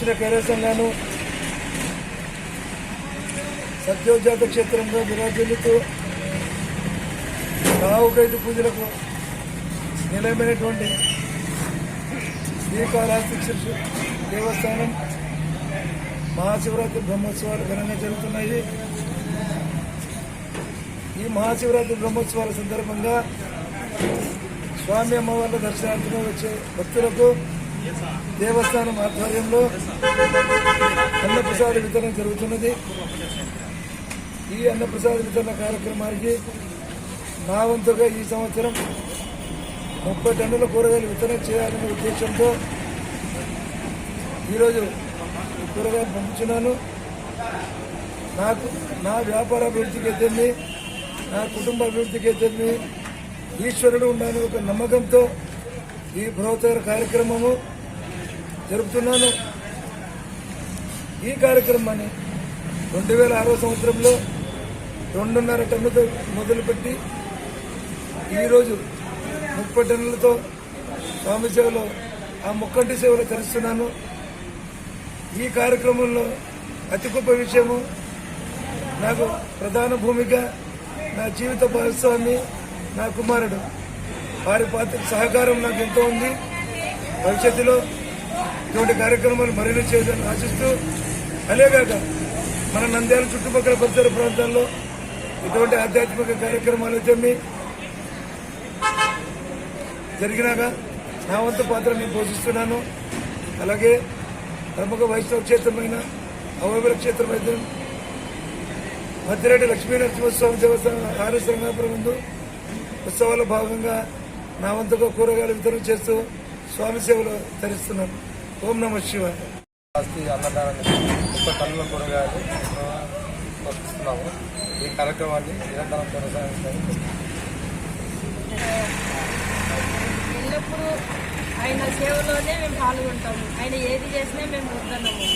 పవిత్ర కైలాసంగాను సత్యోజాత క్షేత్రంగా విరాజిల్లుతూ రావుకైదు పూజలకు నిలయమైనటువంటి శ్రీకాళహస్తి దేవస్థానం మహాశివరాత్రి బ్రహ్మోత్సవాలు ఘనంగా జరుగుతున్నాయి. ఈ మహాశివరాత్రి బ్రహ్మోత్సవాల సందర్భంగా స్వామి అమ్మవార్ల దర్శనార్థంగా వచ్చే భక్తులకు దేవస్థానం ఆధ్వర్యంలో అన్నప్రసాద వితరణ జరుగుతున్నది. ఈ అన్నప్రసాద వితరణ కార్యక్రమానికి నా వంతుగా ఈ సంవత్సరం ముప్పై టన్నుల కూరగాయలు వితరణ చేయాలనే ఉద్దేశంతో ఈరోజు కూరగాయలు పంపించున్నాను. నాకు నా వ్యాపార అభివృద్ధికి ఎద్దరిని నా కుటుంబ అభివృద్ధికి ఎద్దరిని ఈశ్వరుడు ఉన్నాను ఒక నమ్మకంతో ఈ బృహత్తర కార్యక్రమము. జరుపుతున్నాను. ఈ కార్యక్రమాన్ని రెండు వేల ఆరో సంవత్సరంలో రెండున్నర టన్నుతో మొదలుపెట్టి ఈరోజు ముప్పై టన్నులతో స్వామి సేవలో ఆ ముక్కంటి సేవలు తెరుస్తున్నాను. ఈ కార్యక్రమంలో అతి గొప్ప విషయము నాకు ప్రధాన భూమిక నా జీవిత భాగస్వామి నా కుమారుడు. వారి పాత్ర సహకారం నాకు ఎంతో ఉంది. భవిష్యత్తులో ఇటువంటి కార్యక్రమాలు మరిన్ని చేయాలని ఆశిస్తూ అలేగాక మన నంద్యాల చుట్టుపక్కల పరిసర ప్రాంతాల్లో ఇటువంటి ఆధ్యాత్మిక కార్యక్రమాలు అయితే జరిగినాక నా వంతు పాత్ర నేను పోషిస్తున్నాను. అలాగే ప్రముఖ వైష్ణవ క్షేత్రమైన అవయవ అయితే మధ్యరెడ్డి లక్ష్మీ నరసింహస్వామి దేవస్థానం ఆర్ఎస్ ముందు ఉత్సవాల్లో భాగంగా నా వంతుగా కూరగాయలు వితరణ చేస్తూ స్వామి సేవలు ధరిస్తున్నాను. ఓం నమ శివాయ. ఆస్తి అన్నదానాన్ని ముప్పై టన్నుల కూరగాయలు ఆ, పంపిస్తున్నాము ఈ కార్యక్రమాన్ని నిరంతరం కొనసాగిస్తాము. ఎల్లప్పుడూ ఆయన సేవలోనే మేము పాల్గొంటాము. ఆయన ఏది చేసినా మేము వద్దన్నాము